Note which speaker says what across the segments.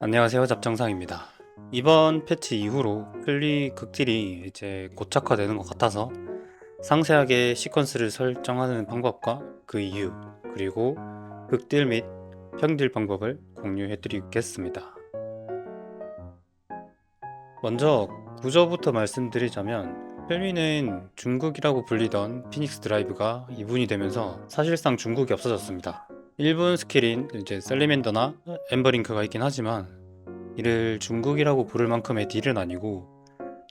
Speaker 1: 안녕하세요 잡정상입니다. 이번 패치 이후로 플리 극딜이 이제 고착화되는 것 같아서 상세하게 시퀀스를 설정하는 방법과 그 이유 그리고 극딜 및 평딜 방법을 공유해 드리겠습니다. 먼저 구조부터 말씀드리자면 펠미는 중국이라고 불리던 피닉스 드라이브가 2분이 되면서 사실상 중국이 없어졌습니다. 1분 스킬인 이제 셀리맨더나 엠버링크가 있긴 하지만 이를 중국이라고 부를 만큼의 딜은 아니고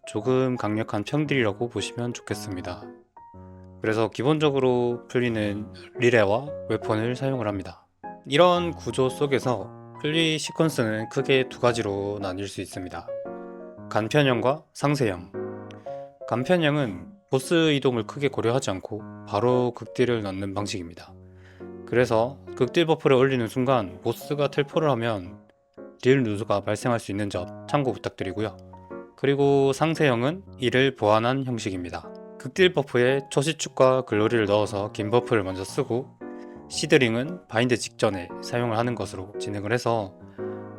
Speaker 1: 조금 강력한 평딜이라고 보시면 좋겠습니다. 그래서 기본적으로 플리는 리레와 웨폰을 사용을 합니다. 이런 구조 속에서 플리 시퀀스는 크게 두 가지로 나뉠 수 있습니다. 간편형과 상세형. 간편형은 보스 이동을 크게 고려하지 않고 바로 극딜을 넣는 방식입니다. 그래서 극딜 버프를 올리는 순간 보스가 텔포를 하면 딜 누수가 발생할 수 있는 점 참고 부탁드리고요. 그리고 상세형은 이를 보완한 형식입니다. 극딜 버프에 초시축과 글로리를 넣어서 긴 버프를 먼저 쓰고 시드링은 바인드 직전에 사용을 하는 것으로 진행을 해서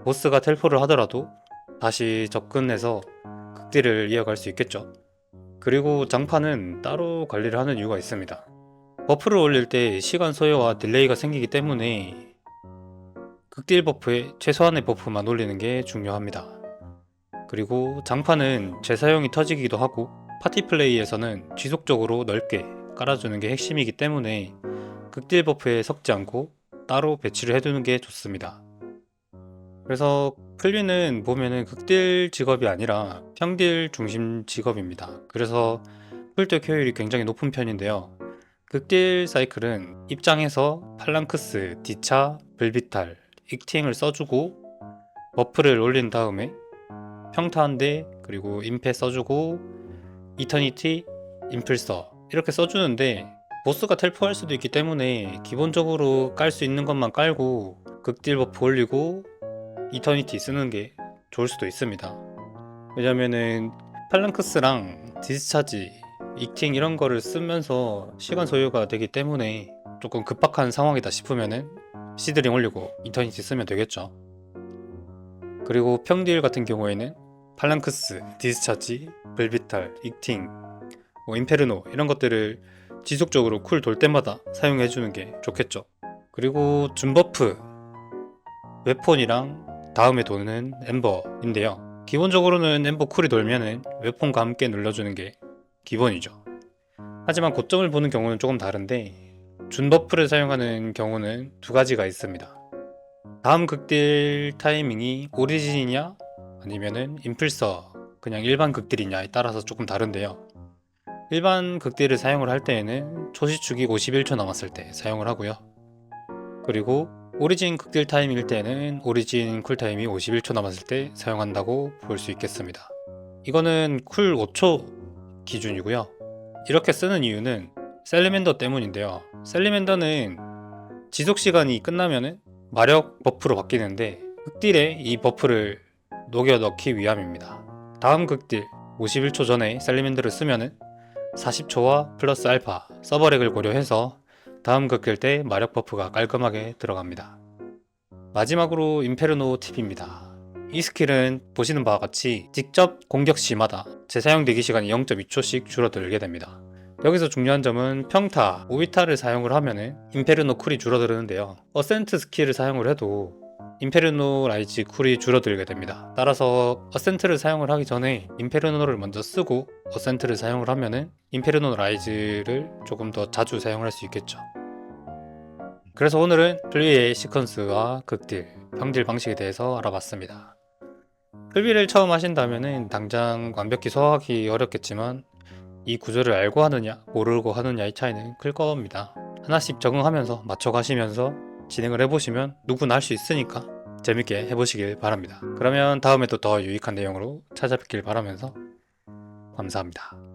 Speaker 1: 보스가 텔포를 하더라도 다시 접근해서 극딜을 이어갈 수 있겠죠. 그리고 장판은 따로 관리를 하는 이유가 있습니다. 버프를 올릴 때 시간 소요와 딜레이가 생기기 때문에 극딜 버프에 최소한의 버프만 올리는 게 중요합니다. 그리고 장판은 재사용이 터지기도 하고 파티 플레이에서는 지속적으로 넓게 깔아주는 게 핵심이기 때문에 극딜 버프에 섞지 않고 따로 배치를 해두는 게 좋습니다. 그래서 플리는 보면은 극딜 직업이 아니라 평딜 중심 직업입니다. 그래서 풀득 효율이 굉장히 높은 편인데요. 극딜 사이클은 입장에서 팔랑크스, 디차, 불비탈, 익팅을 써주고 버프를 올린 다음에 평타 한 대, 그리고 임페 써주고 이터니티, 임플서 이렇게 써주는데 보스가 텔포할 수도 있기 때문에 기본적으로 깔 수 있는 것만 깔고 극딜 버프 올리고 이터니티 쓰는 게 좋을 수도 있습니다. 왜냐면은 팔랑크스랑 디스차지, 익팅 이런 거를 쓰면서 시간 소요가 되기 때문에 조금 급박한 상황이다 싶으면은 시드링 올리고 이터니티 쓰면 되겠죠. 그리고 평딜 같은 경우에는 팔랑크스, 디스차지, 벨비탈, 익팅, 뭐 임페르노 이런 것들을 지속적으로 쿨 돌 때마다 사용해 주는 게 좋겠죠. 그리고 준버프 웨폰이랑 다음에 도는 엠버인데요. 기본적으로는 엠버 쿨이 돌면은 웨폰과 함께 눌러주는 게 기본이죠. 하지만 고점을 보는 경우는 조금 다른데 준버프를 사용하는 경우는 두 가지가 있습니다. 다음 극딜 타이밍이 오리진이냐 아니면은 인플서 그냥 일반 극딜이냐에 따라서 조금 다른데요. 일반 극딜을 사용을 할 때에는 초시축이 51초 남았을 때 사용을 하고요. 그리고 오리진 극딜 타임일 때는 오리진 쿨타임이 51초 남았을 때 사용한다고 볼 수 있겠습니다. 이거는 쿨 5초 기준이고요. 이렇게 쓰는 이유는 셀리맨더 때문인데요. 셀리맨더는 지속 시간이 끝나면은 마력 버프로 바뀌는데 극딜에 이 버프를 녹여 넣기 위함입니다. 다음 극딜 51초 전에 셀리맨더를 쓰면은 40초와 플러스 알파 서버렉을 고려해서 다음 극딜 때 마력 버프가 깔끔하게 들어갑니다. 마지막으로 임페르노 팁입니다. 이 스킬은 보시는 바와 같이 직접 공격 시마다 재사용 대기 시간이 0.2초씩 줄어들게 됩니다. 여기서 중요한 점은 평타, 오비타를 사용을 하면은 임페르노 쿨이 줄어드는데요. 어센트 스킬을 사용을 해도 임페르노 라이즈 쿨이 줄어들게 됩니다. 따라서 어센트를 사용을 하기 전에 임페르노를 먼저 쓰고 어센트를 사용을 하면은 임페르노 라이즈를 조금 더 자주 사용할 수 있겠죠. 그래서 오늘은 플리의 시퀀스와 극딜, 평딜 방식에 대해서 알아봤습니다. 플비를 처음 하신다면은 당장 완벽히 소화하기 어렵겠지만 이 구조를 알고 하느냐 모르고 하느냐의 차이는 클 겁니다. 하나씩 적응하면서 맞춰가시면서 진행을 해보시면 누구나 할 수 있으니까 재밌게 해보시길 바랍니다. 그러면 다음에도 더 유익한 내용으로 찾아뵙길 바라면서 감사합니다.